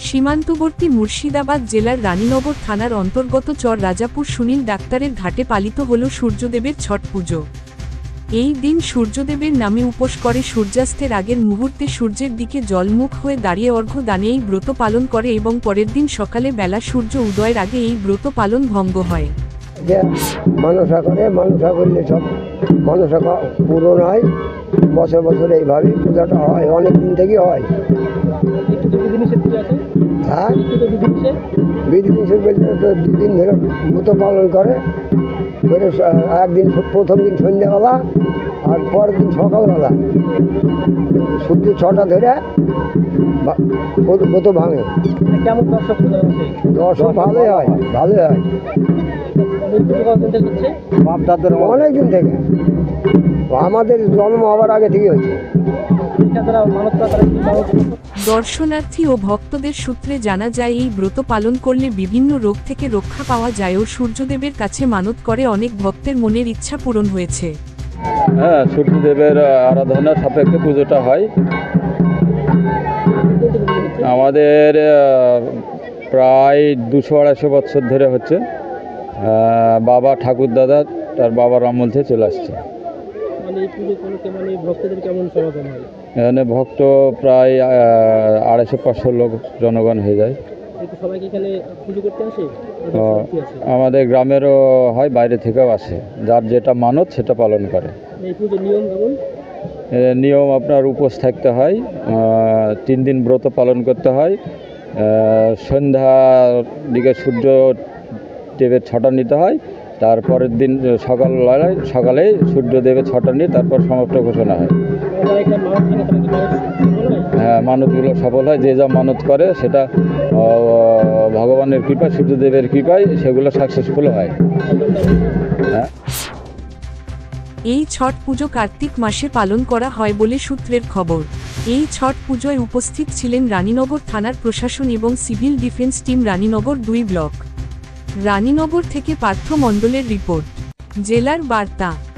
সীমান্তবর্তী মুর্শিদাবাদ জেলার রানীনগর থানার অন্তর্গত চর রাজাপুর সুনীল ডাক্তারের ঘাটে পালিত হল সূর্যদেবের ছট পুজো। এই দিন সূর্যদেবের নামে উপোস করে সূর্যাস্তের আগের মুহূর্তে সূর্যের দিকে জলমুখ হয়ে দাঁড়িয়ে অর্ঘ্য দানে এই ব্রত পালন করে এবং পরের দিন সকালে বেলা সূর্য উদয়ের আগে এই ব্রত পালন ভঙ্গ হয়। যে মানুষা করে মানুষা করলে সব মানুষা ক- পূরণ হয়। বছর বছর এইভাবেই পূজাটা হয় অনেক দিন থেকেই হয়। বিধি নিষেধ বলতে তো দুদিন ধরে ব্রত পালন করে। করে একদিন প্রথম দিন সন্ধ্যাবেলা আর পরের দিন সকালবেলা। সূর্য ছটা ধরে ব্রত- ব্রত ভাঙে। মানে কেমন দর্শক দর্শক ভালোই হয় ভালোই হয়। কতদিন থেকে অনেক দিন থেকে। আমাদের জন্ম হওয়ার আগে থেকে হচ্ছে দর্শনার্থী ও ভক্তদের সূত্রে জানা যায়, এই ব্রত পালন করলে বিভিন্ন রোগ থেকে রক্ষা পাওয়া যায় ও সূর্যদেবের কাছে মানত করে অনেক ভক্তের মনের ইচ্ছা পূরণ হয়েছে। হ্যাঁ সূর্যদেবের আরাধনার সাপেক্ষে পুজোটা হয়। আমাদের প্রায় দুশো আড়াইশো বছর ধরে হচ্ছে। বাবা ঠাকুর দাদা তার বাবার আমল থেকে চলে আসছে। মানে এই পুজো উপলক্ষে মানে ভক্তদের কেমন সমাগম হয়? এখানে ভক্ত প্রায় আড়াইশো পাঁচশো লোক জনগণ হয়ে যায়। সবাইকে এখানে পুজো করতে আসে তো দর্শনার্থী আছে আমাদের গ্রামেরও হয় বাইরে থেকেও আসে। যার যেটা মানত সেটা পালন করে। এই পুজোর নিয়ম কেমন? নিয়ম আপনার উপোস থাকতে হয় তিন দিন ব্রত পালন করতে হয় আহ, সন্ধ্যার দিকে সূর্য দেবের ছটা নিতে হয় তারপরের দিন সকালবেলায় সকালে সূর্যদেবের ছটা নিয়ে তারপর সমাপ্ত ঘোষণা হয়। হ্যাঁ মানতগুলো সফল হয়, যে যা মানত করে সেটা ভগবানের কৃপায়, সূর্যদেবের কৃপায় সেগুলো সাকসেসফুল হয়। হ্যাঁ। এই ছট পুজো কার্তিক মাসে পালন করা হয় বলে সূত্রের খবর। এই ছট পুজোয় উপস্থিত ছিলেন রানীনগর থানার প্রশাসন এবং সিভিল ডিফেন্স টিম রানীনগর দুই ব্লক। রানীনগর থেকে পার্থ মণ্ডলের রিপোর্ট। জেলার বার্তা।